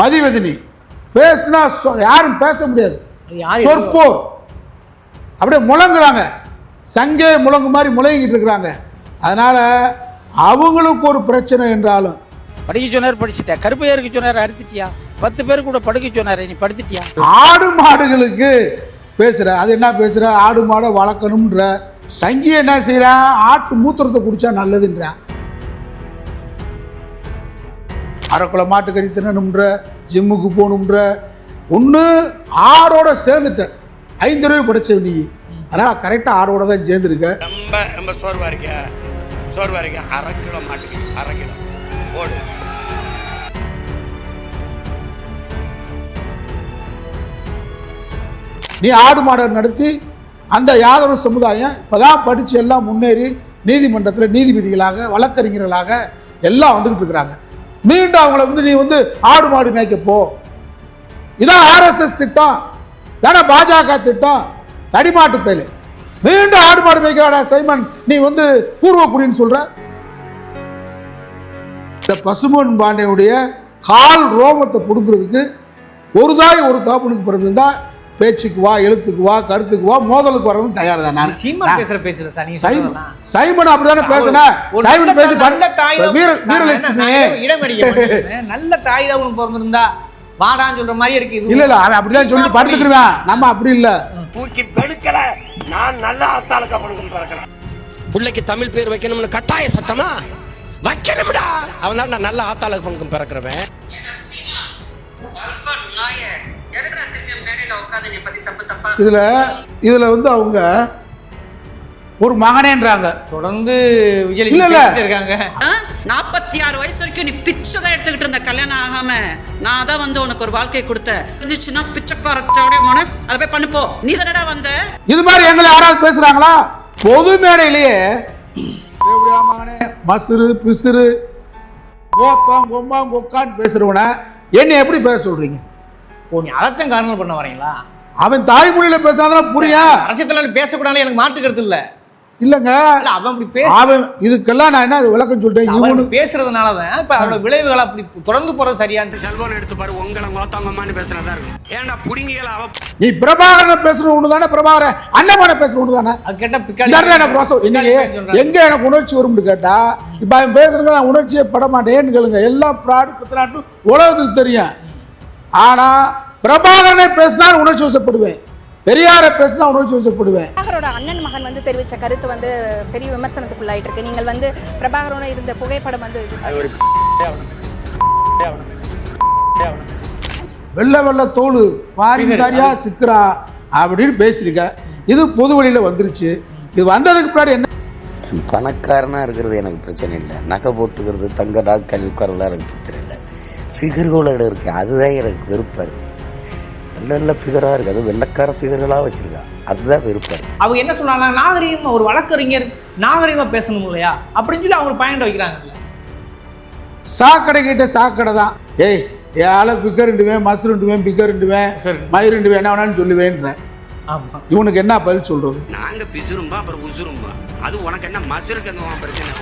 மதிவதினி. பேசுனா யாரும் பேச முடியாது. யார் சொற்போர். அப்படியே முழங்குறாங்க. சங்கே முழங்கு மாதிரி முழங்கிட்டு இருக்கிறாங்க. அதனால அவங்களுக்கு ஒரு பிரச்சனை என்றாலும். படிக்க சொன்னார் படிச்சுட்டா. கருப்பையருக்கு சொன்னார் அறுத்துட்டியா? பத்து பேர் கூட படுக்க சொன்னார் நீ படுத்துட்டியா? ஆடு மாடுகளுக்கு பேசுற அது என்ன பேசுற? ஆடு மாடை வளர்க்கணும்ன்ற. சங்கி என்ன செய்றான் ஆட்டு மூத்திரத்தை குடிச்சா நல்லதுன்றான் அரைக்குளை மாட்டுக்கறி தின்னணும்ன்ற ஜிம்முக்கு போகணும்ன்ற ஒன்று ஆடோட சேர்ந்துட்ட. ஐந்து ரூபாய் படிச்ச நீ. அதனால் கரெக்டாக ஆடோட தான் சேர்ந்துருக்க. ரொம்ப ரொம்ப சோர்வா இருக்கியா? சோர்வா இருக்கியா? அரை கிலோ மாட்டுக்கு அரை கிலோ போடு. நீ ஆடு மாடை நடத்தி அந்த யாதவ சமுதாயம் இப்போதான் படித்து எல்லாம் முன்னேறி நீதிமன்றத்தில் நீதிபதிகளாக வழக்கறிஞர்களாக எல்லாம் வந்துக்கிட்டு இருக்கிறாங்க. மீண்டும் அவங்கள வந்து நீ வந்து ஆடு மாடு மேய்க்க போ. இதான் ஆர்எஸ்எஸ் திட்டம். தானே பாஜக திட்டம். தடிமாட்டு பேலு. மீண்டும் ஆடு மாடு மேய்க்கிறாடா சைமன்? நீ வந்து பூர்வக்குடின்னு சொல்ற? இந்த பசுமன் பாண்டியனுடைய கால் ரோமத்தை பிடுங்கிறதுக்கு ஒரு தாய் ஒரு தாப்புனுக்கு பிறந்திருந்தா பேச்சுக்கு வா எழுத்துக்கு வா கருத்துக்கு வா மோதலுக்கு வரவும் தயார் தான் நான். சீமான் சைமன் அப்படிதானே பேசுன? சைமன் பேசி நல்ல தாய் தான் வீர வீரலட்சுமி. நல்ல தாய் தான் உனக்கு பிறந்திருந்தா வாடான்னு சொல்ற மாதிரி இருக்கு இது. இல்ல இல்ல அவன் அப்படிதான் சொல்லி படுத்துக்கிடுவேன். நம்ம அப்படி இல்ல. தூக்கி பெருக்கல நான் நல்ல ஆத்தாளுக்கு அப்புறம் பிறக்கிறேன் பிள்ளைக்கு தமிழ் பேர் வைக்கணும்னு கட்டாய சத்தமா? வைக்கணும்டா. அவனால நான் நல்ல ஆத்தாளுக்கு பங்கு பிறக்கிறவன். இதுல இதுல வந்து அவங்க ஒரு மகனேன்றாங்க. தொடர்ந்து விஜய் இல்ல, இல்ல. இருக்காங்க. நாற்பத்தி ஆறு வயசு வரைக்கும் நீ பிச்சை தான் எடுத்துக்கிட்டு இருந்த கல்யாணம் ஆகாம நான் தான் வந்து உனக்கு ஒரு வாழ்க்கை கொடுத்தேன் இருந்துச்சுன்னா பிச்சைக்காரச்சோட மோன அதை போய் பண்ணுப்போ நீ தானடா வந்த? இது மாதிரி எங்களை யாராவது பேசுறாங்களா? பொது மேடையிலேயே மகனே மசுரு பிசுறு கோத்தம் கொம்மாம் கொக்கான்னு பேசுறவன என்ன எப்படி பேச சொல்றீங்க? ஓ நீ அதைத்தான் காரணம் பண்ண வரீங்களா அவன் தாய்மொழியில பேசினாதான் புரியா அரசியல் பேசக்கூடாது எனக்கு மாற்று கருத்து இல்ல. இல்லங்க. இல்ல அவன் அப்படி பேச அவன் இதுக்கெல்லாம் நான் என்ன விளக்கம் சொல்லிட்டேன்? அவன் இவனு அப்படி பேசுறதுனாலதான் இப்ப அவனோட விளைவுகள் அப்படி தொடர்ந்து போறது சரியான்னு செல்போன் எடுத்து பாரு உங்களை கோத்தாங்கம்மான்னு பேசுனதா இருக்கும். ஏன்டா புடிங்கிகள அவ நீ பிரபாகரன் பேசணும் ஒன்று தானே பிரபாகரன் அண்ணமான பேசணும் ஒன்று தானே அது கேட்டா இந்த பிக்காளி எனக்கு ரோசம். இன்னைக்கு. எங்க எனக்கு உணர்ச்சி வரும்னு கேட்டா இப்ப அவன் பேசுறதுக்கு நான் உணர்ச்சியே பட மாட்டேன்னு கேளுங்க. எல்லா ப்ராடு பித்தனாட்டும் உலகத்துக்கு தெரியும். ஆனா பிரபாகரனை பேசினா உணர்ச்சி வசப்படுவேன். பெரியாரை பேசினா உணர்ச்சி வசப்படுவேன். பிரபாகரோட அண்ணன் மகன் வந்து தெரிவித்த கருத்து வந்து பெரிய விமர்சனத்துக்குள்ளாயிட்டு இருக்கு நீங்கள் வந்து பிரபாகரோட இருந்த புகைப்படம் வந்து வெள்ளை வெள்ளை தோல் ஃபாரின் காரியா சிக்கிறா அப்படின்னு பேசியிருக்க. இது பொது வழியில வந்துருச்சு. இது வந்ததுக்கு பின்னாடி என்ன? பணக்காரனா இருக்கிறது எனக்கு பிரச்சனை இல்லை. நகை போட்டுக்கிறது தங்க டாக்டர் உட்காரலாம் எனக்கு பிரச்சனை ஃபிகர்களோட இருக்கு. அதுதான் எனக்கு இருக்கு. நல்ல நல்ல ஃபிகராக இருக்கு. அது வெள்ளக்கார ஃபிகர்களாக வச்சிருக்கா. அதுதான் இருக்கு. அவங்க என்ன சொல்றாங்க நாகரீகம் ஒரு வழக்கறிஞர் நாகரீகமா பேசணும் இல்லையா? அப்படின்னு சொல்லி அவங்க பாயிண்ட் வைக்கிறாங்கல்ல சாக்கடை கிட்ட சாக்கடை தான். ஏய் ஏழை பிக்கருண்டுவேன் மசுருண்டுவேன் பிக்கருண்டுவேன் சரி. மயிருண்டுவேன் என்ன வேணாலும் சொல்லுவேன்றேன். ஆமா. இவனுக்கு என்ன பதில் சொல்றது? நாங்க பிசுரும்பா அப்புறம் உசுரும்பா? அது உனக்கு என்ன மசுருக்கு பிரச்சனை?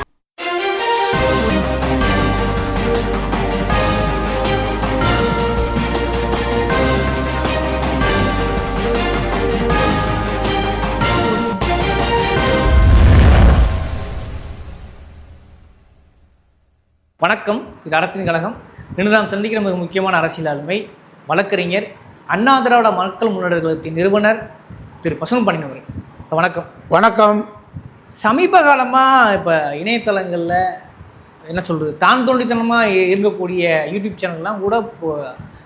வணக்கம். இது அறத்தின் கழகம். இன்று நாம் சந்திக்கிற மிக முக்கியமான அரசியல் ஆளுமை வழக்கறிஞர் அண்ணா திராவிட மக்கள் முன்னேற்ற கழகத்தின் நிறுவனர் திரு பசுமன் பண்ணினவர் வணக்கம். வணக்கம். சமீப காலமாக இப்போ இணையதளங்களில் என்ன சொல்கிறது தான் தோண்டித்தனமாக இருக்கக்கூடிய யூடியூப் சேனல்லாம் கூட இப்போ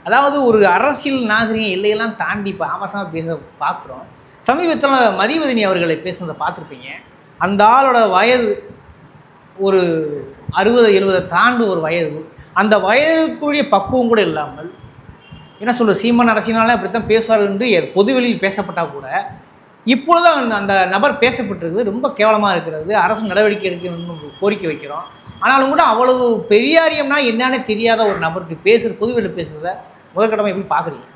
அதாவது ஒரு அரசியல் நாகரிக எல்லையெல்லாம் தாண்டி இப்போ ஆபாசமாக பேச பார்க்குறோம் சமீபத்தில் மதிவதனி அவர்களை பேசுனதை பார்த்துருப்பீங்க. அந்த ஆளோட வயது ஒரு அறுபது எழுபதை தாண்டு ஒரு வயது. அந்த வயதுக்குரிய பக்குவம் கூட இல்லாமல் என்ன சொல்ற சீமான் அரசினாலே அப்படித்தான் பேசுவார் என்று பொதுவெளியில் பேசப்பட்டால் கூட இப்பொழுது அந்த அந்த நபர் பேசப்பட்டிருக்குது ரொம்ப கேவலமாக இருக்கிறது. அரசு நடவடிக்கை எடுக்கணும்னு கோரிக்கை வைக்கிறோம். ஆனாலும் கூட அவ்வளவு பெரியாரியம்னா என்னன்னு தெரியாத ஒரு நபருக்கு பேசுகிற பொதுவெளியில் பேசுகிறத முதற்கடமை எப்படி பார்க்குறீங்க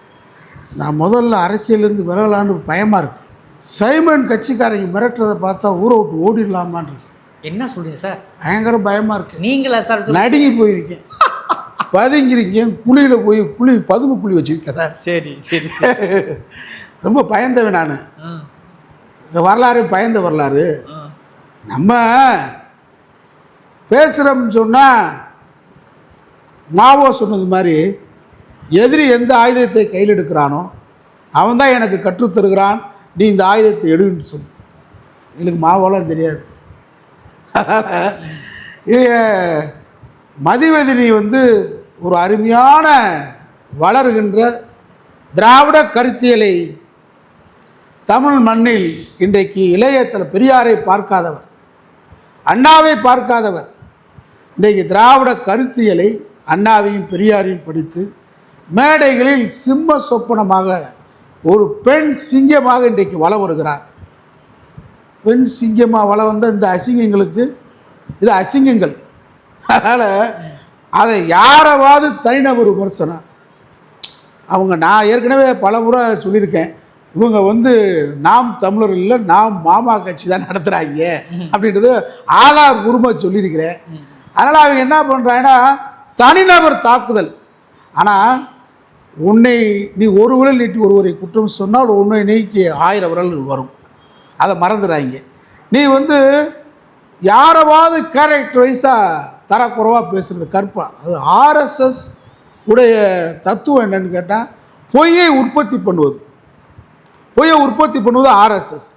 நான் முதல்ல அரசியலேருந்து விலகலான்னு பயமாக இருக்கு. சைமன் கட்சிக்காரங்க மிரட்டுறதை பார்த்தா ஊரை விட்டு ஓடிடலாமான் இருக்கு என்ன சொல்றீங்க சார்? பயங்கர பயமா இருக்கு. நீங்களா சார் நடுங்கி போயிருக்கேன். பதுங்கிறீங்க குழியில் போய் குழி பதுங்கு குழி வச்சிருக்கதா சரி. சரி ரொம்ப பயந்தவன் நான். வரலாறு பயந்த வரலாறு. நம்ம பேசுகிறோம்னு சொன்னால் மாவோ சொன்னது மாதிரி எதிரி எந்த ஆயுதத்தை கையில் எடுக்கிறானோ அவன் தான் எனக்கு கற்றுத் தருகிறான் நீ இந்த ஆயுதத்தை எடுன்னு சொல்லு. எங்களுக்கு மாவோலாம் தெரியாது. அதனால் மதிவதினி வந்து ஒரு அருமையான வளர்கின்ற திராவிட கருத்தியலை தமிழ் மண்ணில் இன்றைக்கு இளையத்தில் பெரியாரை பார்க்காதவர் அண்ணாவை பார்க்காதவர் இன்றைக்கு திராவிட கருத்தியலை அண்ணாவையும் பெரியாரையும் படித்து மேடைகளில் சிம்ம சொப்பனமாக ஒரு பெண் சிங்கமாக இன்றைக்கு வள வருகிறார். பெண் சிங்கமாக வள வந்த இந்த அசிங்கங்களுக்கு இது அசிங்கங்கள். அதனால் அதை யாராவது தனிநபர் விமர்சனம். அவங்க நான் ஏற்கனவே பல முறை சொல்லியிருக்கேன். இவங்க வந்து நாம் தமிழர் இல்லை நாம் மாமா கட்சி தான் நடத்துகிறாங்க அப்படின்றது ஆதார் பூர்வமாக சொல்லியிருக்கிறேன். அதனால் அவங்க என்ன பண்ணுறாங்கன்னா தனிநபர் தாக்குதல். ஆனால் உன்னை நீ ஒரு விரல் நீட்டி ஒருவரை குற்றம் சொன்னால் உன்னை நீக்கி ஆயிரம் விரல்கள் வரும். அதை மறந்துடாங்க நீ வந்து யாரவாவது கேரக்டர் வைஸாக தரக்குறைவாக பேசுகிறது கற்பா. அது ஆர்எஸ்எஸ் உடைய தத்துவம் என்னன்னு கேட்டால் பொய்யை உற்பத்தி பண்ணுவது. பொய்யை உற்பத்தி பண்ணுவது ஆர்எஸ்எஸ்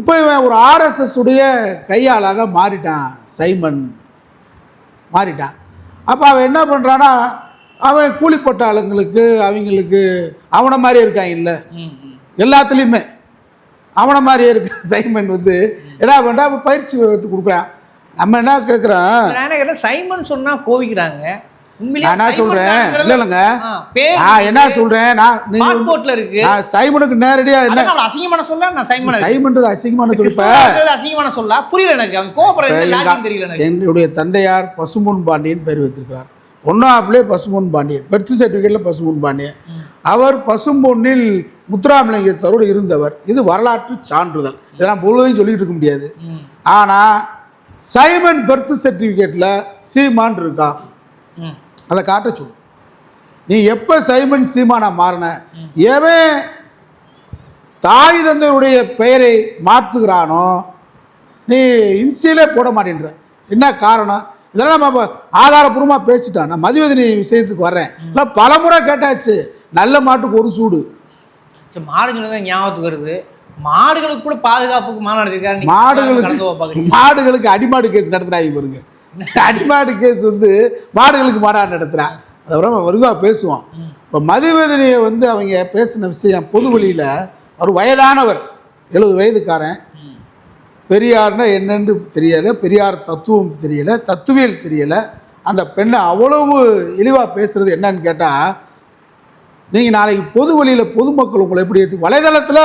இப்போ இவன் ஒரு ஆர்எஸ்எஸ் உடைய கையாளாக மாறிட்டான் சைமன். மாறிட்டான். அப்போ அவன் என்ன பண்ணுறான்னா அவன் கூலிப்பட்ட ஆளுங்களுக்கு அவங்களுக்கு அவனை மாதிரியே இருக்கான் இல்லை. எல்லாத்துலேயுமே. அவனை மாதிரியே இருக்கிற சைமன் வந்து என்ன பண்ணுறா பயிற்சி கொடுக்குறான். நம்ம என்ன கேட்குறோம் சைமன் சொன்னா கோவிக்கிறாங்க. நான் தாங்கிறது- இல்லை இல்லைங்க. நான் என்ன சொல்கிறேன் நான் பாஸ்போர்ட்ல இருக்கு. நான் சைமனுக்கு நேரடியாக என்ன அசிங்கமான சொல்ல நான் சைமன் சைமன்றது அசிங்கமான சொல்லிப்ப. அசிங்கமான சொல்ல. புரியல எனக்கு. அவன் கோவப்படுறது லாஜிக் தெரியல எனக்கு. என்னுடைய தந்தையார் பசும்பொன் பாண்டியன் பேர் வைத்திருக்கிறார். ஒன்றாப்பிலே பசும்பொன் பாண்டியன். பர்த் சர்டிஃபிகேட்டில் பசும்பொன் பாண்டியன். அவர் பசும்பொன்னில் முத்துராமலிங்கத்தரோடு இருந்தவர். இது வரலாற்று சான்றிதழ். இதை நான் பொழுதையும் சொல்லிட்டு இருக்க முடியாது. ஆனால் சைமன் பர்த் சர்டிஃபிகேட்டில் சீமான் இருக்கா. அதை காட்ட சொல்லு. நீ எப்போ சைமன் சீமானா மாறின? எவன் தாய் தந்தையுடைய பெயரை மாற்றுகிறானோ நீ இன்சியலே போட மாட்டேன்ற. என்ன காரணம்? இதெல்லாம் நம்ம இப்ப ஆதாரப்பூர்வமாக பேசிட்டோம் நான் மதிவதனி விஷயத்துக்கு வர்றேன். இல்லை பலமுறை கேட்டாச்சு. நல்ல மாட்டுக்கு ஒரு சூடு. சரி, மாடு ஞாபகத்துக்கு வருது. மாடுகளுக்கு கூட பாதுகாப்புக்கு மாநாடு நடத்திருக்காரு மாடுகளுக்கு மாடுகளுக்கு அடிமாடு கேஸ் நடத்துறாங்க பாருங்க. அடிமாடு கேஸ் வந்து மாடுகளுக்கு மாடாடு நடத்துகிறான் அதை விட விரிவாக பேசுவோம் இப்போ மதிவதனியை வந்து அவங்க பேசின விஷயம் பொது வழியில் அவர் வயதானவர். எழுபது வயதுக்காரன். பெரியார்னா என்னன்னு தெரியலை பெரியார் தத்துவம் தெரியல தத்துவியல் தெரியலை. அந்த பெண்ணை அவ்வளவு இழிவாக பேசுகிறது என்னன்னு கேட்டால் நீங்கள் நாளைக்கு பொது வழியில் பொதுமக்கள் உங்களை எப்படி ஏற்று வலைதளத்தில்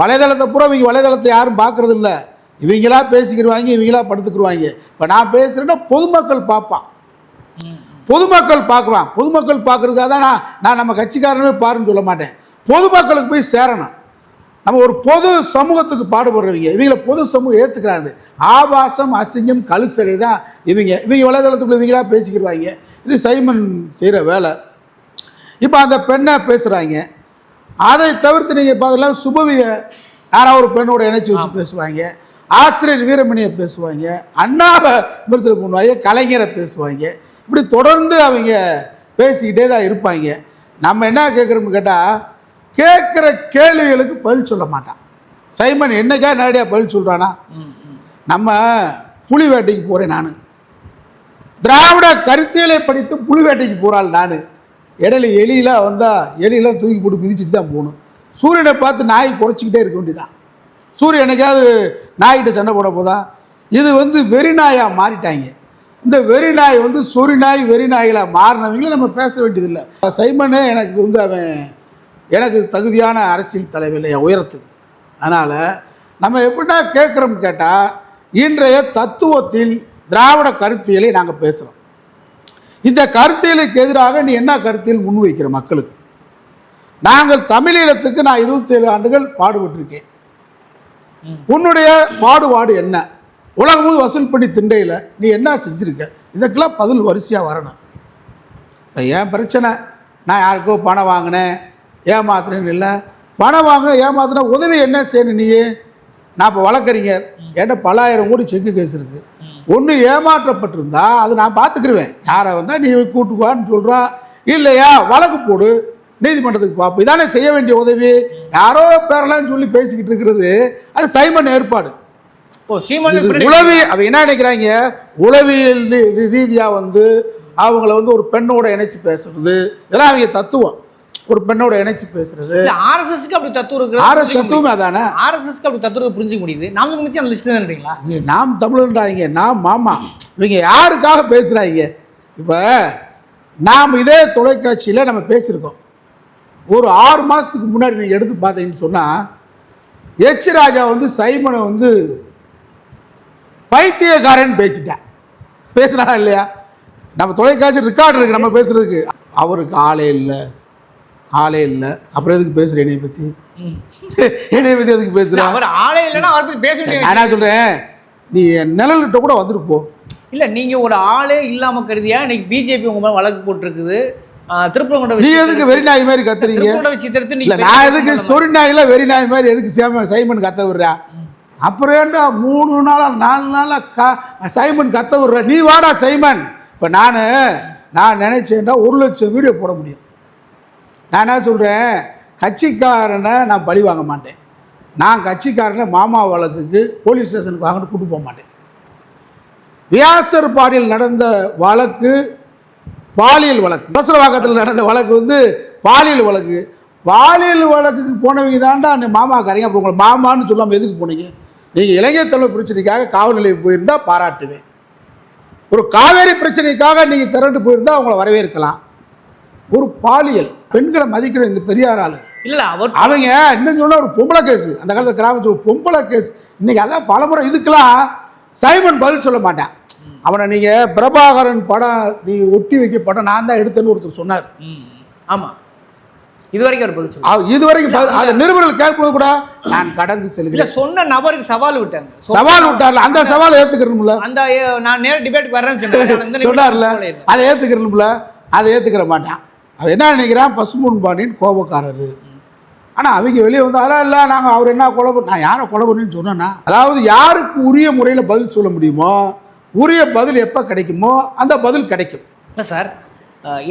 வலைதளத்தை பூரா இவங்க வலைதளத்தை யாரும் பார்க்குறது இல்லை. இவங்களா பேசிக்கிடுவாங்க இவங்களா படுத்துக்கிடுவாங்க இப்போ நான் பேசுகிறேன்னா பொதுமக்கள் பார்ப்பான். பொதுமக்கள் பார்க்குவான். பொதுமக்கள் பார்க்குறதுக்காக தான் நான் நான் நம்ம கட்சிக்காரனவே பாருன்னு சொல்ல மாட்டேன். பொதுமக்களுக்கு போய் சேரணும். நம்ம ஒரு பொது சமூகத்துக்கு பாடுபடுறவங்க இவங்கள பொது சமூகம் ஏற்றுக்கிறாங்க ஆபாசம் அசிங்கம் கழுச்சடை தான் இவங்க. இவங்க வலைதளத்துக்குள்ள இவங்களா பேசிக்கிடுவாங்க இது சைமன் செய்கிற வேலை. இப்போ அந்த பெண்ணை பேசுகிறாங்க அதை தவிர்த்து நீங்கள் இப்போ அதெல்லாம் சுபவியை யாராவது ஒரு பெண்ணோட இணைச்சி வச்சு பேசுவாங்க. ஆசிரியர் வீரமணியை பேசுவாங்க. அண்ணாவை விமர்சனம் பண்ணுவாங்க. கலைஞரை பேசுவாங்க. இப்படி தொடர்ந்து அவங்க பேசிக்கிட்டே தான் இருப்பாங்க. நம்ம என்ன கேட்குறோம்னு கேட்டால் கேட்குற கேள்விகளுக்கு பதில் சொல்ல மாட்டான். சைமன் என்னைக்கா நேரடியாக பதில் சொல்கிறானா நம்ம புலி வேட்டைக்கு போகிறேன் நான். திராவிட கருத்தியலை படித்து புலி வேட்டைக்கு போகிறாள் நான். இடையில எலியெலாம் வந்தால் எலியெல்லாம் தூக்கி போட்டு மிதிச்சுட்டு தான் போகணும். சூரியனை பார்த்து நாய் குறைச்சிக்கிட்டே இருக்க வேண்டியதான் சூரியன் என்னைக்காவது நாய்கிட்ட சண்டை போட போதா? இது வந்து வெறி நாயாக மாறிட்டாங்க. இந்த வெறி நாய் வந்து சொறி நாய் வெறி நாய்களாக மாறினவங்கள நம்ம பேச வேண்டியதில்லை. சைமனே எனக்கு வந்து அவன் எனக்கு தகுதியான அரசியல் தலைவர் இல்லை என் உயரத்துக்கு அதனால் நம்ம எப்படின்னா கேட்குறோம்னு கேட்டால் இன்றைய தத்துவத்தில் திராவிட கருத்தியலை நாங்கள் பேசுகிறோம் இந்த கருத்தியலுக்கு எதிராக நீ என்ன கருத்தியல் முன்வைக்கிற மக்களுக்கு? நாங்கள் தமிழீழத்துக்கு நான் இருபத்தேழு ஆண்டுகள் பாடுபட்டிருக்கேன். உன்னுடைய பாடுபாடு என்ன? உலகம் வசூல் பண்ணி திண்டையில் நீ என்ன செஞ்சுருக்க? இதுக்கெல்லாம் பதில் வரிசையாக வரணும். இப்போ என் பிரச்சனை? நான் யாருக்கோ பணம் வாங்கினேன் ஏமாத்துறேன்னு இல்லை. பணம் வாங்க ஏமாத்துனா உதவி என்ன செய்யணும் நீ நான் இப்போ வழக்கறிஞர் என்கிட்ட பல்லாயிரம் கோடி செக்கு கேஸ் இருக்குது ஒன்று ஏமாற்றப்பட்டிருந்தா அது நான் பார்த்துக்கிருவேன். யாரை வந்தால் நீ கூட்டுக்குவான்னு சொல்கிறா இல்லையா வழக்கு போடு நீதிமன்றத்துக்கு பார்ப்போம் இதானே செய்ய வேண்டிய உதவி? யாரோ பேரெல்லாம் சொல்லி பேசிக்கிட்டு இருக்கிறது அது சைமன் ஏற்பாடு. உளவி அவ என்ன நினைக்கிறாங்க? உளவியல் ரீ- ரீ- ரீதியா வந்து அவங்கள வந்து ஒரு பெண்ணோட இணைச்சு பேசுறது இதெல்லாம் அவங்க தத்துவம். ஒரு பெண்ணோட இணைச்சு பேசுறது. ஆர்எஸ்எஸ்க்கு அப்படி தத்துவம் இருக்கு ஆர்எஸ் தத்துவமே அதானே? ஆர்எஸ்எஸ்க்கு அப்படி தத்துவத்தை புரிஞ்சுக்க முடியுது. நாம முடிச்சு அந்த லிஸ்ட் தான்றீங்களா இங்க நாம் தமிழன்றாங்க நாம் மாமா. இவங்க யாருக்காக பேசுகிறாங்க இப்போ நாம் இதே தொலைக்காட்சியில் நம்ம பேசியிருக்கோம். ஒரு ஆறு மாதத்துக்கு முன்னாடி நீங்கள் எடுத்து பார்த்தீங்கன்னு சொன்னால் எச் ராஜா வந்து சைமனை வந்து பைத்தியக்காரன் பேசிட்டேன். பேசுனானா இல்லையா? நம்ம தொலைக்காட்சி ரெக்கார்டு இருக்குது நம்ம பேசுகிறதுக்கு அவருக்கு ஆளே இல்லை. ஆளே இல்லை. அப்புறம் எதுக்கு பேசுகிற என்னைய பற்றி என்னைய பற்றி எதுக்கு இல்ல, பேசுகிற அவர் ஆளே இல்லைன்னா அவர் போய் பேச சரி, வேண்டிய நான் என்ன சொல்கிறேன் நீ என் நிழல்கிட்ட கூட வந்துட்டு இல்ல நீங்க ஒரு ஆளே இல்லாம கருதியா இன்னைக்கு பிஜேபி உங்க மேல வழக்கு போட்டிருக்குது. ஆஹ், திருப்பரங்குன்ற நீ எதுக்கு வெறி நாய் மாதிரி கத்துறீங்க? இல்ல நான் எதுக்கு. சொறி நாயில வெறி நாய் மாதிரி எதுக்கு சேம சைமன் கத்த விடுறா? அப்புறம் ஏன்டா மூணு நாளா நாலு நாளா கா சைமன் கத்த விடுற? நீ வாடா சைமன். இப்போ நான் நான் நினைச்சேன்டா ஒரு லட்சம் வீடியோ போட முடியும். நான் என்ன சொல்கிறேன் கட்சிக்காரனை நான் பழி வாங்க மாட்டேன். நான் கட்சிக்காரனை மாமா வழக்குக்கு போலீஸ் ஸ்டேஷனுக்கு வாங்கிட்டு கூட்டு போக மாட்டேன். வியாசர் பாடியில் நடந்த வழக்கு பாலியல் வழக்கு. பசரவாக்கத்தில் நடந்த வழக்கு வந்து பாலியல் வழக்கு. பாலியல் வழக்குக்கு போனவங்க தாண்டா அந்த மாமா கரைங்க அப்புறம் உங்களை மாமான்னு சொல்லாமல் எதுக்கு போனீங்க? நீங்கள் இளைஞர் தலைவர் பிரச்சனைக்காக காவல் நிலையம் போயிருந்தால் பாராட்டுவேன். ஒரு காவேரி பிரச்சனைக்காக நீங்கள் திரண்டு போயிருந்தால் அவங்கள வரவேற்கலாம். ஒரு பாலியல். பெண்களை மதிக்கிற இந்த பெரியார் ஆளு. இல்ல அவர் அவங்க இன்னும் சொன்னா ஒரு பொம்பளை கேஸ் அந்த காலத்தில் கிராமத்தில் ஒரு பொம்பளை கேஸ் இன்னைக்கு அதான் பலமுறை இதுக்கெல்லாம் சைமன் பதில் சொல்ல மாட்டான். அவனை நீங்கள் பிரபாகரன் படம் நீ ஒட்டி வைக்க படம் நான் தான் எடுத்தேன்னு ஒருத்தர் சொன்னார். ம், ஆமா. இது வரைக்கும் அவர் இது அந்த நிருபர்கள் கேட்கும்போது கூட நான் கடந்து செல்கிறேன். சொன்ன நபருக்கு சவால் விட்டாங்க. சவால் விட்டார்ல. அந்த சவால் ஏற்றுக்கிறணும்ல அந்த நான் நேர டிபேட்டுக்கு வரேன்னு சொன்னார்ல. அதை ஏற்றுக்கிறணும்ல அதை ஏற்றுக்கிற மாட்டான். அவன் என்ன நினைக்கிறான்? பசும்பொன் பாண்டியன் கோபக்காரரு. ஆனால் அவங்க வெளியே வந்து அதெல்லாம் இல்லை நாங்கள் அவர் என்ன கொலை பண்ண நான் யாரை கொலை பண்ணேன்னு சொன்னேன்னா அதாவது யாருக்கு உரிய முறையில் பதில் சொல்ல முடியுமோ உரிய பதில் எப்போ கிடைக்குமோ அந்த பதில் கிடைக்கும். இல்லை சார்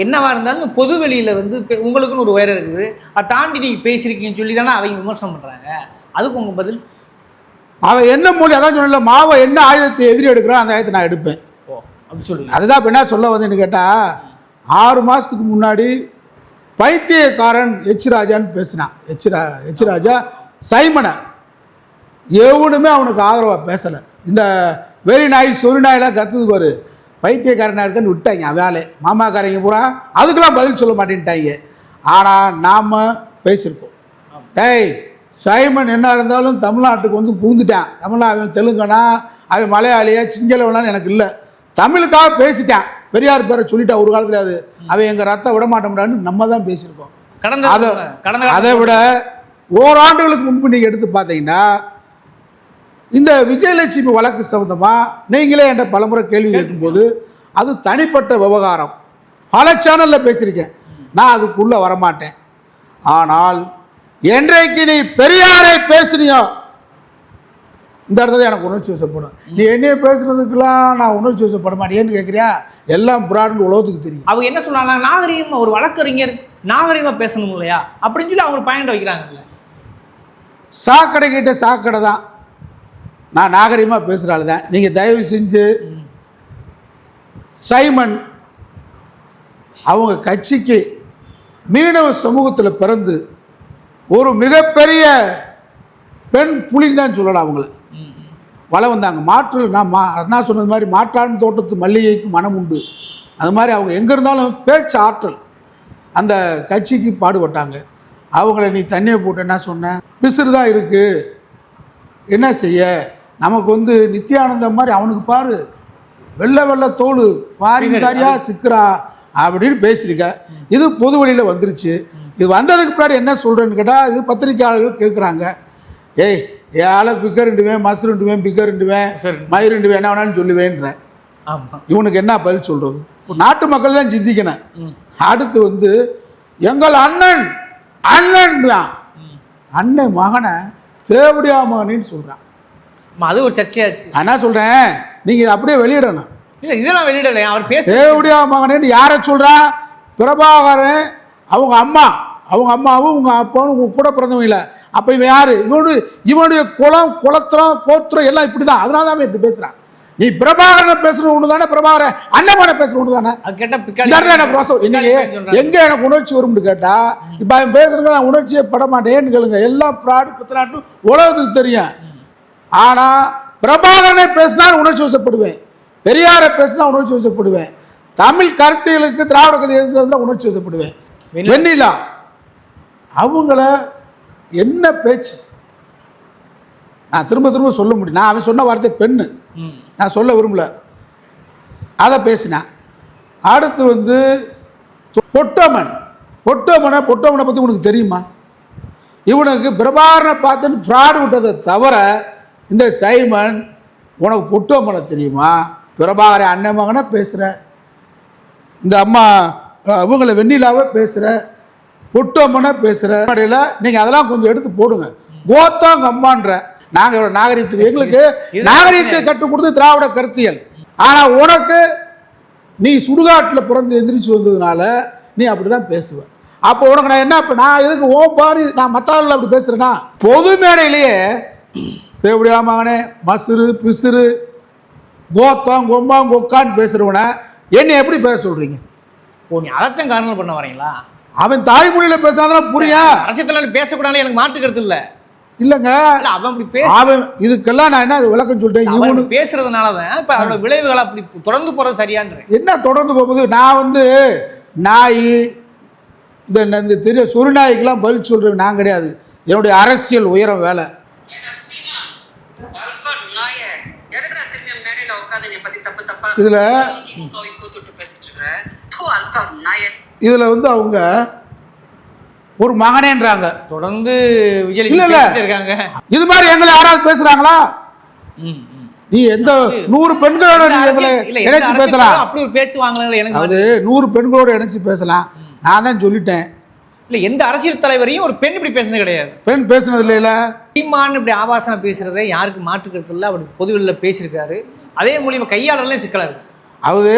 என்னவா இருந்தாலும் பொது வெளியில வந்து உங்களுக்குன்னு ஒரு உயரம் இருக்குது. அதை தாண்டி நீங்க பேசியிருக்கீங்கன்னு சொல்லி தானே அவங்க விமர்சனம் பண்றாங்க. அதுக்கு உங்க பதில்? அவன் என்ன மொழி அதான் சொன்னல மாவை என்ன ஆயுதத்தை எதிரி எடுக்கிறான் அந்த ஆயுதத்தை நான் எடுப்பேன். ஓ அப்படி சொல்லுங்க. அதுதான் இப்போ என்ன சொல்ல வந்தேன்னு கேட்டால் ஆறு மாதத்துக்கு முன்னாடி பைத்தியக்காரன் எச் ராஜான்னு பேசினான் எச் ரா எச் ராஜா சைமனை. எவனுமே அவனுக்கு ஆதரவாக பேசலை. இந்த வெறி நாய் சொறி நாயெல்லாம் கத்துது பாரு. பைத்தியக்காரனாக இருக்குன்னு விட்டாங்க அவன் வேலை மாமாக்காரங்க பூரா அதுக்கெல்லாம் பதில் சொல்ல மாட்டேன்ட்டாங்க. ஆனால் நாம் பேசியிருக்கோம் டேய் சைமன் என்ன இருந்தாலும் தமிழ்நாட்டுக்கு வந்து புகுந்துட்டான். தமிழ்நாடு அவன் தெலுங்கனா அவன் மலையாளியா சிங்களவனான்னு எனக்கு இல்லை. தமிழுக்காக பேசிட்டான். பெரியார் பேரை சொல்லிட்டான் ஒரு காலத்தில் அது. அவன் எங்கள் ரத்த விட மாட்டோம்டான்னு நம்ம தான் பேசியிருக்கோம். கடந்த அதை கடந்த அதை விட ஓராண்டுகளுக்கு முன்பு நீங்கள் எடுத்து பார்த்தீங்கன்னா இந்த விஜயலட்சுமி வழக்கு சம்மந்தமாக நீங்களே என்கிட்ட பலமுறை கேள்வி கேட்கும்போது அது தனிப்பட்ட விவகாரம். பல சேனலில் பேசியிருக்கேன். நான் அதுக்குள்ளே வரமாட்டேன். ஆனால் என்றைக்கு நீ பெரியாரை பேசுனியோ இந்த இடத்துல எனக்கு உணர்ச்சி வசப்படும். நீ என்னைய பேசுனதுக்கெல்லாம் நான் உணர்ச்சி வசப்பட மாட்டேன்னு கேட்குறியா எல்லாம் புறான்னு உலகத்துக்கு தெரியும். அவங்க என்ன சொல்றாங்க நாகரிகம் ஒரு வழக்கறிஞர் நாகரிகமா பேசணும் இல்லையா? அப்படின்னு சொல்லி அவங்க பாயிண்ட் வைக்கிறாங்கல்ல சாக்கடை கிட்ட சாக்கடை தான். நான் நாகரிகமாக பேசுகிற தான். நீங்கள் தயவு செஞ்சு சைமன் அவங்க கட்சிக்கு மீனவ சமூகத்தில் பிறந்து ஒரு மிகப்பெரிய பெண் புலின்னு தான் சொல்லலாம் அவங்கள. வள வந்தாங்க மாற்று நான் மா அண்ணா சொன்னது மாதிரி மாற்றான் தோட்டத்து மல்லிகைக்கு மனம் உண்டு. அது மாதிரி அவங்க எங்கே இருந்தாலும் பேச்சு ஆற்றல். அந்த கட்சிக்கு பாடுபட்டாங்க. அவங்கள நீ தண்ணியை போட்டு என்ன சொன்ன? பிசுறு தான் இருக்குது என்ன செய்ய? நமக்கு வந்து நித்யானந்தம் மாதிரி அவனுக்கு பாரு. வெள்ளை வெள்ளை தோல் ஃபாரின் காரியா சிக்கிறா அப்படின்னு பேசியிருக்க இது பொது வழியில் வந்துருச்சு. இது வந்ததுக்கு பின்னாடி என்ன சொல்கிறேன்னு கேட்டால் இது பத்திரிக்கையாளர்கள் கேட்குறாங்க ஏய் ஏழை பிக்கருண்டுவேன் மசுருண்டுவேன் பிக்கருண்டுவேன். மயிருண்டுவேன் என்ன வேணாலும் சொல்லுவேன்ற ஆமா. இவனுக்கு என்ன பதில் சொல்கிறது நாட்டு மக்கள் தான் சிந்திக்கணும். அடுத்து வந்து எங்கள் அண்ணன் அண்ணன் அண்ணன் மகனை தேவடியா மகனின்னு சொல்கிறான் அது ஒரு சர்ச்சையாச்சு. நான் சொல்கிறேன் நீங்கள் அப்படியே வெளியிடணும். இல்ல இதெல்லாம் வெளியிடல. அவர் பேச தேவடியா மகனேன்னு யாரை சொல்கிறா பிரபாகரன் அவங்க அம்மா. அவங்க அம்மாவும் உங்க அப்பாவும் உங்க கூட பிறந்தவங்க இல்லை. அப்போ இவன் யாரு? இவனு இவனுடைய குலம் குலத்திரம் கோத்திரம் எல்லாம் இப்படி தான் அதனால தான் இப்படி பேசுகிறான் நீ பிரபாகரனை பேசுறது ஒன்று தானே பிரபாகரன் அண்ணமான பேசுறது ஒன்று தானே எனக்கு ரோசம். இன்னைக்கு. எங்க எனக்கு உணர்ச்சி வரும்னு கேட்டா இப்ப அவன் பேசுறதுக்கு நான் உணர்ச்சியே பட மாட்டேன்னு கேளுங்க. எல்லாம் ப்ராடு பித்தனாட்டும் உலகத்துக்கு தெரியும். ஆனா பிரபாகரனை பேசினா உணர்ச்சி வசப்படுவேன். பெரியாரை பேசினா உணர்ச்சி வசப்படுவேன். தமிழ் கருத்துகளுக்கு திராவிட கதை உணர்ச்சி வசப்படுவேன். வெண்ணிலா. அவங்கள என்ன பேச்சு? நான் திரும்ப திரும்ப சொல்ல முடியும். நான் அவன் சொன்ன வார்த்தை பெண்ணு. நான் சொல்ல விரும்பல. அதை பேசினேன். அடுத்து வந்து பொட்டமன். பொட்டமனை பொட்டமனை பற்றி உனக்கு தெரியுமா? இவனுக்கு பிரபாகரனை பார்த்துன்னு ஃப்ராடு விட்டதை தவிர இந்த சைமன் உனக்கு பொட்டமனை தெரியுமா? பிரபாகர அண்ணன் மகனை பேசுகிற இந்த அம்மா அஹ், இவங்கள வெண்ணிலாவை பேசுகிற பொட்டமனை பேசுகிற இடையில நீங்கள் அதெல்லாம் கொஞ்சம் எடுத்து போடுங்க. கோத்தாங்க அம்மான்ற நாங்கள் நாகரிகத்துக்கு எங்களுக்கு நாகரிகத்தை கற்றுக் கொடுத்து திராவிட கருத்தியல். ஆனால் உனக்கு நீ சுடுகாட்டில் பிறந்து எந்திரிச்சு வந்ததுனால நீ அப்படி தான் பேசுவ. அப்போ உனக்கு நான் என்ன இப்போ நான் எதுக்கு ஓ பாரு நான் மற்ற ஆளில் அப்படி பேசுகிறேன்னா பொது மேடையிலேயே தேவடியா மகனே மசுரு பிசுறு கோத்தம் கொம்பாம் கொக்கான்னு பேசுகிறவனை என்னை எப்படி பேச சொல்கிறீங்க ஓ நீ அதைத்தான் காரணம் பண்ண வரீங்களா? அவன் தாய்மொழியில் பேசினாதான் புரியும். அரசியல் பேசக்கூடாது எனக்கு மாற்று கருத்து இல்ல. இல்லைங்க. இல்ல அவன் அப்படி பேச அவன் இதுக்கெல்லாம் நான் என்ன விளக்கம் சொல்லிட்டேன்? இவனு இப்படி பேசுறதுனாலதான் இப்ப அவரோட விளைவுகள் அப்படி தொடர்ந்து போறது சரியான்ற என்ன தொடர்ந்து போகுது? நான் வந்து நாய் இந்த இந்த தெரிய சுருநாய்க்கெல்லாம் பதில் சொல்கிறேன் நான் கிடையாது. என்னுடைய அரசியல் உயரம் வேலை. இதுல- இதில் வந்து அவங்க ஒரு மகனேன்றாங்க. தொடர்ந்து விஜய் இல்ல, இல்ல. இருக்காங்க. இது மாதிரி எங்களை யாராவது பேசுகிறாங்களா. நீ எந்த நூறு பெண்களோட இணைச்சு பேசலாம். அப்படி ஒரு பேசுவாங்களே எனக்கு அது நூறு பெண்களோட இணைச்சு பேசலாம். நான் தான் சொல்லிட்டேன். இல்ல எந்த அரசியல் தலைவரையும் ஒரு பெண் இப்படி பேசுனது கிடையாது. பெண் பேசுனது இல்லையில? சீமான் இப்படி ஆபாசமா பேசுறதை யாருக்கு மாற்று கருத்து இல்லை அவர் பொதுவெளியில் பேசியிருக்காரு. அதே மூலியமா கையாளர்லாம் சிக்கலா இருக்கு அது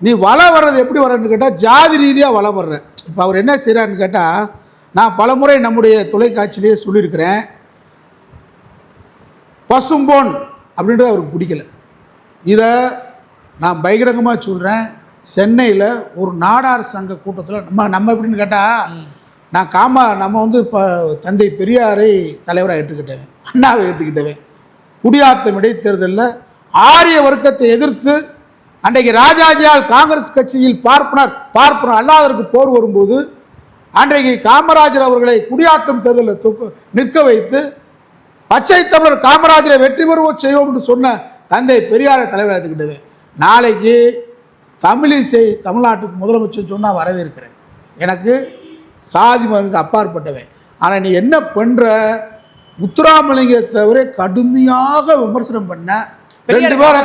நீ வலை வர்றது எப்படி வரன்னு கேட்டால் ஜாதி ரீதியாக வலை வர்ற இப்போ அவர் என்ன செய்கிறாருன்னு கேட்டால் நான் பலமுறை நம்முடைய தொலைக்காட்சியிலேயே சொல்லியிருக்கிறேன் பசும்போன் அப்படின்றது அவருக்கு பிடிக்கல. இதை நான் பகிரங்கமாக சொல்கிறேன் சென்னையில் ஒரு நாடார் சங்க கூட்டத்தில் நம்ம நம்ம எப்படின்னு கேட்டால் நான் காமா நம்ம வந்து இப்போ தந்தை பெரியாரை தலைவராக ஏற்றுக்கிட்டேன் அண்ணாவை ஏற்றுக்கிட்டவன் குடியாத்தம் இடைத்தேர்தலில் ஆரிய வர்க்கத்தை எதிர்த்து அன்றைக்கு ராஜாஜியால் காங்கிரஸ் கட்சியில் பார்ப்பனர் பார்ப்பனர் அல்லாதற்கு போர் வரும்போது அன்றைக்கு காமராஜர் அவர்களை குடியாத்தம் தேர்தலில் தூக்கு நிற்க வைத்து பச்சை தமிழர் காமராஜரை வெற்றி பெறுவோம் செய்வோம் என்று சொன்ன தந்தை பெரியாரை தலைவராக எடுத்துக்கிட்டவன் நாளைக்கு தமிழிசை தமிழ்நாட்டுக்கு முதலமைச்சர் சொன்னால் வரவேற்கிறேன். எனக்கு சாதி மகனுக்கு அப்பாற்பட்டவன். ஆனால் நீ என்ன பண்ணுற முத்துராமலிங்கத்தை தவிர கடுமையாக விமர்சனம் பண்ண ரெண்டு பேரை.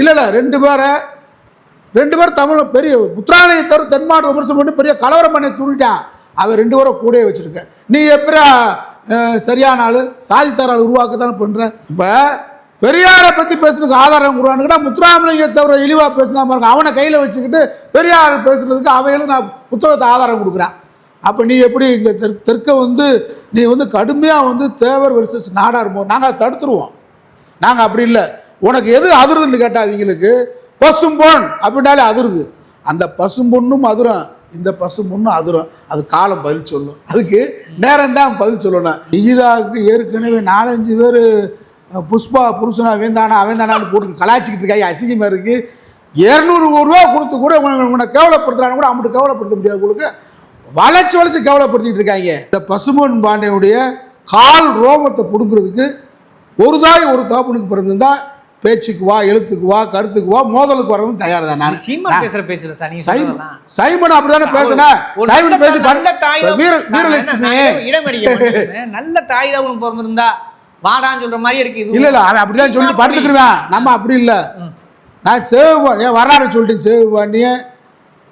இல்லை இல்லை ரெண்டு பேரை ரெண்டு பேரும் தமிழ் பெரிய முத்துராமலிங்க தவிர தென்மாடு விமர்சனம் பண்ணி பெரிய கலவரம் பண்ணி தூண்டிட்டான் அவன் ரெண்டு பேரும் கூடயே வச்சிருக்க. நீ எப்படி சரியான ஆள்? சாதித்தார ஆள் உருவாக்க தானே பண்ணுற இப்போ பெரியாரை பற்றி பேசுறதுக்கு ஆதாரம் உருவானுக்கிட்டா முத்துராமலிங்க தவிர இழிவாக பேசினா பாருங்க அவனை கையில் வச்சுக்கிட்டு பெரியார் பேசுறதுக்கு அவைகளும் நான் புத்தகத்தை ஆதாரம் கொடுக்குறேன். அப்போ நீ எப்படி இங்கே தெற்கு தெற்க வந்து நீ வந்து கடுமையாக வந்து தேவர் வெர்சஸ் நாடார் நாங்கள் அதை தடுத்துருவோம். நாங்கள் அப்படி இல்லை. உனக்கு எது அதிருதுன்னு கேட்டால் அவங்களுக்கு பசும்பொன் அப்படின்னாலே அதிருது அந்த பசும்பொன்னும் அதிரும். இந்த பசும்பொன்னும் அதிரும். அது காலம் பதில் சொல்லும். அதுக்கு நேரம் தான் பதில் சொல்லணும். நிகிதாவுக்கு ஏற்கனவே நாலஞ்சு பேர் புஷ்பா புருஷனா வேந்தானா அவன்தானான்னு போட்டு கலாய்ச்சிக்கிட்டு இருக்காய் அசிங்கமாக இருக்குது இரநூறு ரூபா கொடுத்து கூட உனக்கு உன்னை கேவலப்படுத்துறாங்க கூட அவங்களுக்கு கேவலப்படுத்த முடியாது உங்களுக்கு. வளைச்சு வளைச்சு கேவலப்படுத்திக்கிட்டு இருக்காங்க. இந்த பசுமன் பாண்டியனுடைய கால் ரோமத்தை பிடுங்கிறதுக்கு ஒரு தாய் ஒரு தாப்புனுக்கு பிறந்திருந்தால் பேச்சுக்கு வா எழுத்துக்கு வா கருத்துக்கு வா மோதலுக்கு வரவும் தயார் தான் நான். சீமான் சைமன் அப்படிதானே பேசினா? சைமன் பேசி வீரலட்சுமி. நல்ல தாய் தான் உனக்கு பிறந்திருந்தா வாடான்னு சொல்ற மாதிரி இருக்கு இது. இல்ல இல்ல அவன் அப்படிதான் சொல்லி படுத்துக்கிடுவேன். நம்ம அப்படி இல்ல. நான் சேவ் என் வரலாறு சொல்லிட்டேன். சேவ் பண்ணிய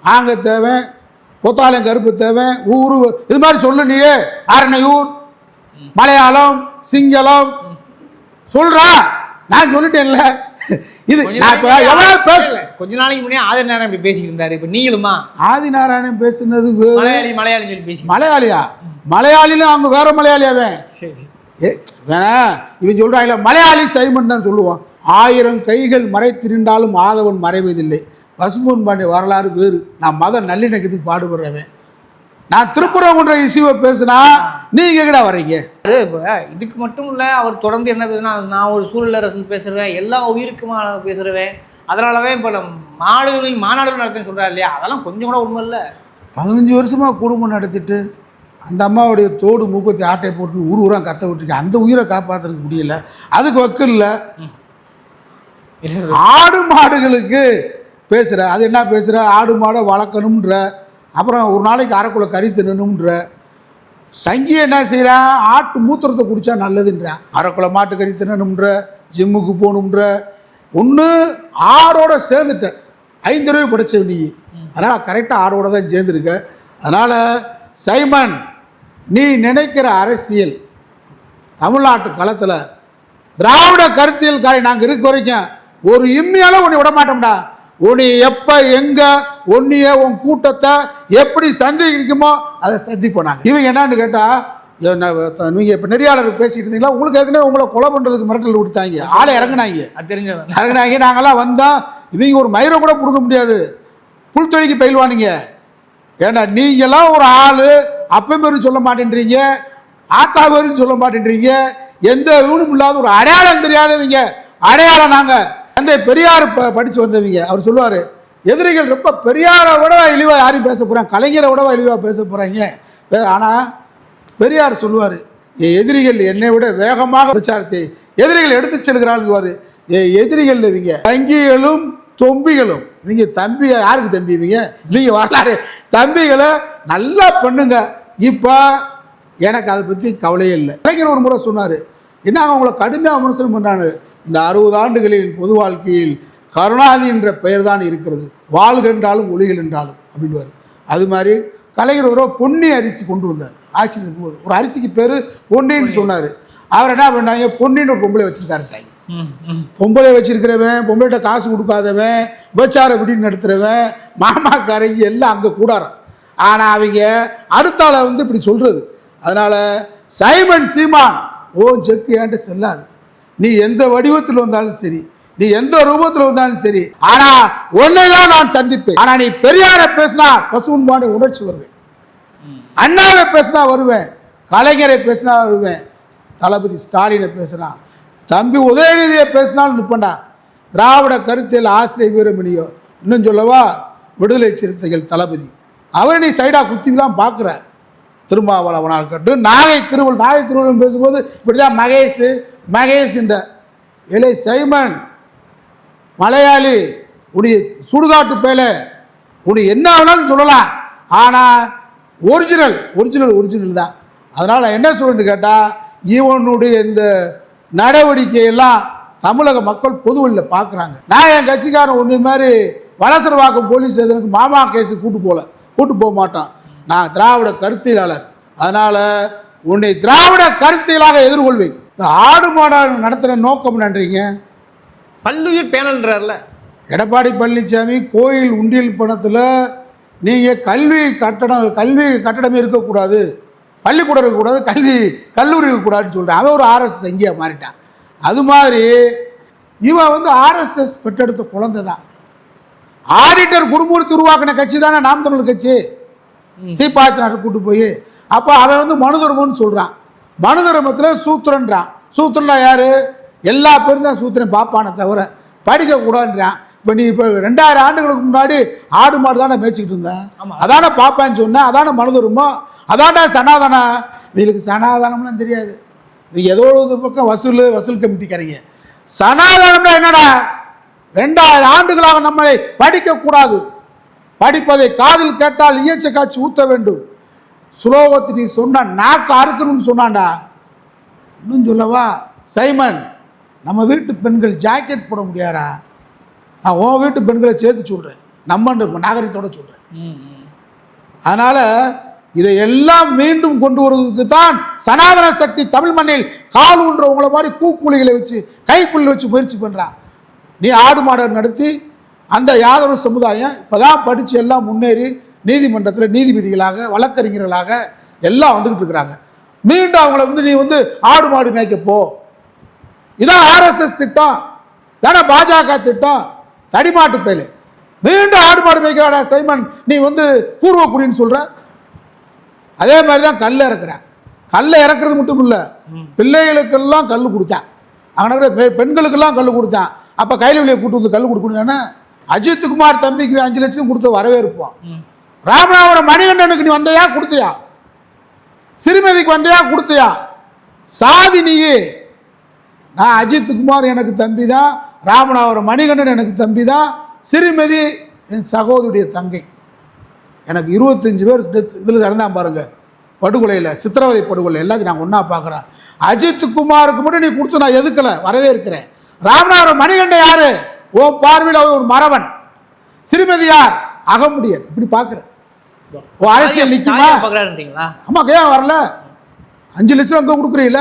ஆங்க தேவை கொத்தாலம் கருப்பு தேவை ஊரு இது மாதிரி சொல்லு நீயே. அரணையூர் மலையாளம் சிங்களம். சொல்றா. நான் சொல்லிட்டேன்ல. இது நான் இப்போ எவ்வளோ கொஞ்ச நாளைக்கு முன்னே ஆதர் நேரம் இப்படி பேசிக்கிட்டு இருந்தாரு இப்ப நீங்களுமா? ஆதிநாராயணன் பேசுனது வேறு மலையாளி மலையாளி சொல்லி பேசி மலையாளியா? மலையாளிலும் அவங்க வேற மலையாளியாவே. சரி ஏ வேணா இவன் சொல்றாங்கல்ல மலையாளி சைமன் தான் சொல்லுவான். ஆயிரம் கைகள் மறைத்திருந்தாலும் ஆதவன் மறைவதில்லை. பசும்பொன் பாண்டிய வரலாறு வேறு. நான் மத நல்லிணக்கத்துக்கு பாடுபடுறவன். நான் திருப்புறங்குன்ற இஷ்யூவை பேசுனா நீங்க எங்கடா வர்றீங்க? இதுக்கு மட்டும் இல்லை அவர் தொடர்ந்து என்ன பேசுனா நான் ஒரு சூழல் அரசு பேசுறேன் எல்லா உயிருக்குமா பேசுறேன் அதனாலவே இப்போ மாடுகளில் மாநாடுகள் நடத்துன்னு சொல்றாரு இல்லையா? அதெல்லாம் கொஞ்சம் கூட உண்மை இல்லை. பதினஞ்சு வருஷமா குடும்பம் நடத்திட்டு அந்த அம்மாவுடைய தோடு மூக்கத்தி ஆட்டை போட்டு ஊர் ஊரா கத்த விட்டுருக்கு அந்த உயிரை காப்பாற்றுறதுக்கு முடியல. அதுக்கு வக்கு இல்லை. ஆடு மாடுகளுக்கு பேசுகிற அது என்ன பேசுகிற ஆடு மாடை வளர்க்கணுன்ற அப்புறம் ஒரு நாளைக்கு அரைக்குள்ள கறி தின்னணுன்ற சங்கி என்ன செய்கிறான் ஆட்டு மூத்திரத்தை குடித்தா நல்லதுன்றான் அரைக்குள்ள மாட்டு கறி தின்னணுன்ற ஜிம்முக்கு போகணுன்ற ஒன்று ஆடோட சேர்ந்துட்ட. ரூபாய் படிச்ச நீ. அதனால் கரெக்டாக ஆடோட தான் சேர்ந்துருக்க. அதனால் சைமன் நீ நினைக்கிற அரசியல் தமிழ்நாட்டு களத்தில் திராவிட கருத்தியல் காரை நாங்கள் இருக்க வரைக்கும் ஒரு இம்மியால உன்னை விட மாட்டோம்டா. உன்னை எப்போ எங்கே ஒன்னிய உன் கூட்டத்தை எப்படி சந்திக்குமோ அதை சந்திப்போம் நாங்கள் இவங்க என்னன்னு கேட்டால் நீங்கள் இப்போ நெறியாளர் பேசிட்டு இருந்தீங்களா? உங்களுக்கு ஏற்கனவே உங்களை கொலை பண்ணுறதுக்கு மிரட்டல் கொடுத்தாங்க ஆளை இறங்குனாங்க. இறங்குனாங்க. நாங்கெல்லாம் வந்தால் இவங்க ஒரு மயிரை கூட கொடுக்க முடியாது. புல்தொழிக்கு பயில்வானுங்க. ஏன்னா நீங்களாம் ஒரு ஆள். அப்பன் பேரும் சொல்ல மாட்டேன்றீங்க. ஆத்தா பேரும் சொல்ல மாட்டேன்றீங்க. எந்த ஊனும் இல்லாத ஒரு அடையாளம் தெரியாதவங்க. அடையாளம் நாங்கள் தந்தை பெரியார் ப படித்து வந்தவங்க அவர் சொல்லுவார் எதிரிகள் ரொம்ப பெரியாரை விட இழிவாக யாரையும் பேச போகிறாங்க கலைஞரை விடவா இழிவாக பேச போகிறாங்க ஆனால் பெரியார் சொல்லுவார் என் எதிரிகள் என்னை விட வேகமாக பிரச்சாரத்தை எதிரிகள் எடுத்து செல்கிறாள்வார் என் எதிரிகள் இவங்க தங்கிகளும் தொம்பிகளும் இவங்க தம்பி யாருக்கு தம்பி இவங்க? இவங்க வரலாறு. தம்பிகளை நல்லா பண்ணுங்க. இப்போ எனக்கு அதை பற்றி கவலையே இல்லை. கலைஞர் ஒரு முறை சொன்னார் என்ன அவங்கள கடுமையாக விமர்சனம் பண்ணாரு இந்த அறுபது ஆண்டுகளில் பொது வாழ்க்கையில் கருணாநிதி என்ற பெயர் தான் இருக்கிறது. வாழ்க என்றாலும் ஒளிகள் என்றாலும் அப்படின்வார் அது மாதிரி கலைஞர் ஒரு பொன்னி அரிசி கொண்டு வந்தார். ஆட்சியில் இருக்கும்போது. ஒரு அரிசிக்கு பேர் பொன்னின்னு சொன்னார். அவர் என்ன பண்ணாங்க? பொன்னின்னு ஒரு பொம்பளை வச்சுருக்காருட்டாங்க பொம்பளை வச்சிருக்கிறவன் பொம்பளைகிட்ட காசு கொடுக்காதவன் விபச்சார விடி நடத்துகிறவன் மாமாக்காரங்க எல்லாம் அங்கே கூடாரம். ஆனால் அவங்க அடுத்தால வந்து இப்படி சொல்கிறது அதனால் சைமன் சீமான் ஓ செக்கு ஏன்ட்ட செல்லாது. நீ எந்த வடிவத்தில் வந்தாலும் சரி நீ எந்த ரூபத்தில் வந்தாலும் சரி ஆனால் உன்னை தான் நான் சந்திப்பேன். ஆனால் நீ பெரியாரை பேசினா பசுவன்பான உணர்ச்சி வருவேன். அண்ணாவை பேசினா வருவேன் கலைஞரை பேசினா வருவேன் தளபதி ஸ்டாலினை பேசினா தம்பி உதயநிதியை பேசினாலும் நிற்பண்டா திராவிட கருத்தில் ஆசிரியர் வீரமணியோ இன்னும் சொல்லவா விடுதலை சிறுத்தைகள் தளபதி. அவரை நீ சைடாக குத்திலாம் பார்க்குற. திருமாவளவனாக இருக்கட்டும் நாகை திருவள் நாகை திருவள்ளுவன் பேசும்போது இப்படி தான் மகேஷ் மகேஷ் இந்த இலை சைமன் மலையாளி உடைய சுடுகாட்டு பேல உடைய என்ன வேணாலும் சொல்லலாம். ஆனால் ஒரிஜினல் ஒரிஜினல் ஒரிஜினல் தான். அதனால் என்ன சொல்லணும்னு கேட்டால் இவனுடைய இந்த நடவடிக்கையெல்லாம் தமிழக மக்கள் பொதுவெளியில் பார்க்குறாங்க நான் என் கட்சிக்காரன் ஒன்று மாதிரி வளசரவாக்கம் போலீஸ் எதனுக்கு மாமா கேஸு கூட்டு போகல கூட்டு போக மாட்டான். நான் திராவிட கருத்தியலாளர். அதனால் உன்னை திராவிட கருத்தியலாக எதிர்கொள்வேன். இந்த ஆடு மாடாடு நடத்துகிற நோக்கம் நன்றிங்க. பல்லுயிர் பேனல்ன்றார்ல எடப்பாடி பழனிசாமி கோயில் உண்டியல் பணத்தில் நீங்கள் கல்வி கட்டடம் கல்வி கட்டடமே இருக்கக்கூடாது. பள்ளிக்கூடம் இருக்கக்கூடாது கல்வி கல்லூரி இருக்கக்கூடாதுன்னு சொல்கிறேன் அவன் ஒரு ஆர்எஸ்எஸ் எங்கேயா மாறிட்டான். அது மாதிரி இவன் வந்து ஆர்எஸ்எஸ் பெற்றெடுத்த குழந்தை தான். ஆடிட்டர் குருமூர்த்தி உருவாக்கின கட்சி தானே நாம் தமிழ் கட்சி. சீப்பாத்தினார் கூட்டு போய் அப்போ அவன் வந்து மனு தர்மம்னு சொல்கிறான் மனு தர்மத்தில் சூத்திரன்றான். சூத்திரனா யார்? எல்லா பேரும் தான் சூத்திரன் பாப்பானே தவிர படிக்கக்கூடாதுன்றான். இப்போ நீ இப்போ ரெண்டாயிரம் ஆண்டுகளுக்கு முன்னாடி ஆடு மாடு தானே மேய்ச்சிக்கிட்டு இருந்தேன். அதானே பாப்பான்னு சொன்னேன் அதானே மனு தர்மம் அதானே சனாதனா? இவங்களுக்கு சனாதனம்லாம் தெரியாது. இது ஏதோ ஒரு பக்கம் வசூல் வசூல் கமிட்டிக்காரங்க. சனாதனம்னா என்னடா? ரெண்டாயிரம் ஆண்டுகளாக நம்மளை படிக்கக்கூடாது. படிப்பதை காதில் கேட்டால் இயற்கை காட்சி ஊத்த வேண்டும். சுலோகத்தை நீ சொன்ன நாக்கு அறுக்கணும்னு சொன்னான்டா. இன்னும் சொல்லவா? சைமன் நம்ம வீட்டு பெண்கள் ஜாக்கெட் போட முடியாரா நான் உன் வீட்டு பெண்களை சேர்த்து சொல்கிறேன் நம்ம நாகரிகத்தோட சொல்கிறேன் அதனால் இதையெல்லாம் இதை எல்லாம் மீண்டும் கொண்டு வருவதற்கு தான் சனாதன சக்தி தமிழ் மண்ணில் கால் ஊன்றவங்கள மாதிரி கூக்குழிகளை வச்சு கைக்குள்ளி வச்சு முயற்சி பண்ணுறான் நீ ஆடு மாடர் நடத்தி அந்த யாதவ சமுதாயம் இப்போ தான் படித்து எல்லாம் முன்னேறி நீதிமன்றத்தில் நீதிபதிகளாக வழக்கறிஞர்களாக எல்லாம் வந்துகிட்டு இருக்கிறாங்க. மீண்டும் அவங்கள வந்து நீ வந்து ஆடு மாடு மேய்க்க போ. இதான் ஆர்எஸ்எஸ் திட்டம். தானே பாஜக திட்டம். தடிமாட்டு பேலு. மீண்டும் ஆடு மாடு மேய்க்கிறாடா சைமன்? நீ வந்து பூர்வ குடின்னு சொல்ற? அதே மாதிரி தான் கல்லை இறக்குறேன். கல்லை இறக்குறது மட்டும் இல்லை பிள்ளைகளுக்கெல்லாம் கல் கொடுத்தான். பெ- பெண்களுக்கெல்லாம் கல் கொடுத்தான். அப்போ கையில் வெளியே கூட்டு வந்து கல் கொடுக்கணும் ஏன்னா அஜித் குமார் தம்பிக்கு அஞ்சு லட்சம் கொடுத்து வரவேற்போம். ராமநாதபுரம் மணிகண்டனுக்கு நீ வந்தையா? கொடுத்தியா? சிறுமதிக்கு வந்தையா? கொடுத்தியா? சாதி நீயே. நான் அஜித் குமார் எனக்கு தம்பி தான் ராமநாதபுரம் மணிகண்டன் எனக்கு தம்பி தான் சிறுமதி என் சகோதரியுடைய தங்கை. எனக்கு இருபத்தஞ்சு பேர் டெத் இதில் இறந்தான் பாருங்க. படுகொலையில் சித்திரவதை படுகொலை எல்லாத்தையும் நான் ஒன்றா பார்க்குறேன். அஜித் குமாருக்கு மட்டும் நீ கொடுத்து நான் எதுக்கலை? வரவே இருக்கிறேன் ராமநாதபுரம் மணிகண்டன் யாரு? ஓ பார்வையில் ஒரு மறவன் சிறுமதி யார்? அகமுடியன். இப்படி பார்க்குறேன். அரசியல் நிற்குமா ஆமாம் ஏன் வரல. அஞ்சு லட்சம் அங்கே கொடுக்குறீங்கள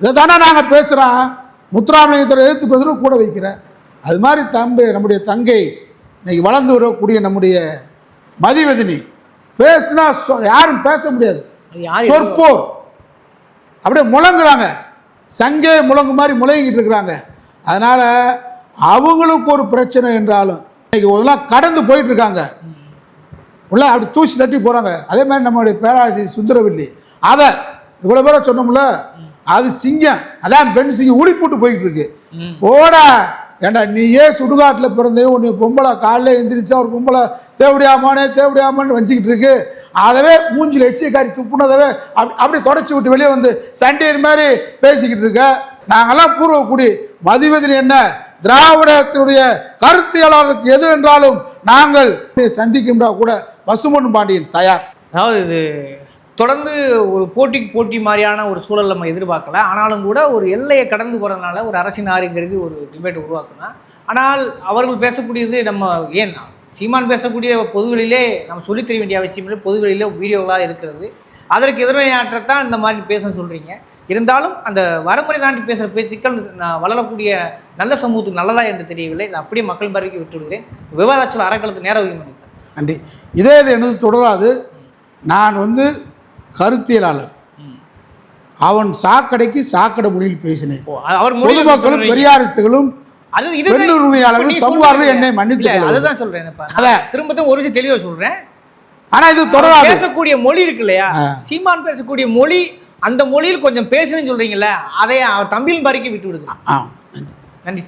இதை தானே நாங்கள் பேசுகிறோம் முத்துராமலிங்கத்தை எதிர்த்து பேசுகிறோம் கூட வைக்கிறேன் அது மாதிரி தம்பி நம்முடைய தங்கை இன்னைக்கு வளர்ந்து வரக்கூடிய நம்முடைய மதிவதினி. பேசுனா யாரும் பேச முடியாது. சொற்போர். அப்படியே முழங்குறாங்க. சங்கே முழங்கு மாதிரி முழங்கிட்டு இருக்கிறாங்க. அதனால் அவங்களுக்கு ஒரு பிரச்சனை என்றாலும் இன்னைக்கு இதெல்லாம் கடந்து போயிட்டு இருக்காங்க. உள்ள அப்படி தூசி தட்டி போகிறாங்க அதே மாதிரி நம்மளுடைய பேராசிரியர் சுந்தரவல்லி. அதை இவ்வளோ பேரை சொன்னோம்ல அது சிங்கம். அதான் பெண் சிங்கம். உளி போட்டு போயிட்டு இருக்கு. ஓடா ஏண்டா நீ ஏன் சுடுகாட்டில் பிறந்தே உன்னை பொம்பளை காலைல எந்திரிச்சா ஒரு பொம்பளை தேவடியாமானே தேவடியாமான்னு வஞ்சிக்கிட்டு இருக்கு. அதவே மூஞ்சில் எச்சியக்காரி துப்புனதவே அப்படி அப்படி தொடச்சி விட்டு வெளியே வந்து சண்டேர் மாதிரி பேசிக்கிட்டு இருக்க. நாங்கெல்லாம் பூர்வக்குடி மதிவதில் என்ன? திராவிடத்தினுடைய கருத்தியலாளருக்கு எது என்றாலும் நாங்கள் சந்திக்கின்றா கூட பசுமன் பாண்டியன் தயார். அதாவது இது தொடர்ந்து ஒரு போட்டிக்கு போட்டி மாதிரியான ஒரு சூழல் நம்ம எதிர்பார்க்கல. ஆனாலும் கூட ஒரு எல்லையை கடந்து போகிறதுனால ஒரு அரசின் ஆறுங்கிறது ஒரு டிபேட் உருவாக்குனா. ஆனால் அவர்கள் பேசக்கூடியது நம்ம ஏன்? சீமான் பேசக்கூடிய பொதுவெளியிலே நம்ம சொல்லித் தெரிய வேண்டிய அவசியம் இல்லை. பொதுவெளியிலே வீடியோவாக இருக்கிறது. அதற்கு எதிர்வினையாற்றத்தான் இந்த மாதிரி பேசணும்னு சொல்கிறீங்க இருந்தாலும் அந்த வரமுறை தாண்டி பேசுகிற பேச்சுக்கள் நான் வளரக்கூடிய நல்ல சமூகத்துக்கு நல்லதா என்று தெரியவில்லை. இதை அப்படியே மக்கள் பார்வைக்கு விட்டு விடுகிறேன் விவாதாச்சல் அறக்களத்து நேர ஒதுக்கி சார் நன்றி. இதே இது எனது தொடராது. நான் வந்து கருத்தியலாளர். அவன் சாக்கடைக்கு சாக்கடை மொழியில் பேசினேன். பொதுமக்களும். பெரியாரிஸ்டுகளும் பெண் உரிமையாளர்கள் இப்ப நீ சமூக சொல்றீங்க. என்னை கொள்ள அதுதான் சொல்றேன். திரும்ப ஒரு விஷயம் தெளிவா சொல்றேன். ஆனா இது தொடராது. பேசக்கூடிய மொழி இருக்கு இல்லையா. சீமான் பேசக்கூடிய மொழி அந்த மொழியில் கொஞ்சம் பேசுன்னு சொல்றீங்கல்ல அதை அவர் தமிழ் பாரிக்கு விட்டு விடுங்க. நன்றி.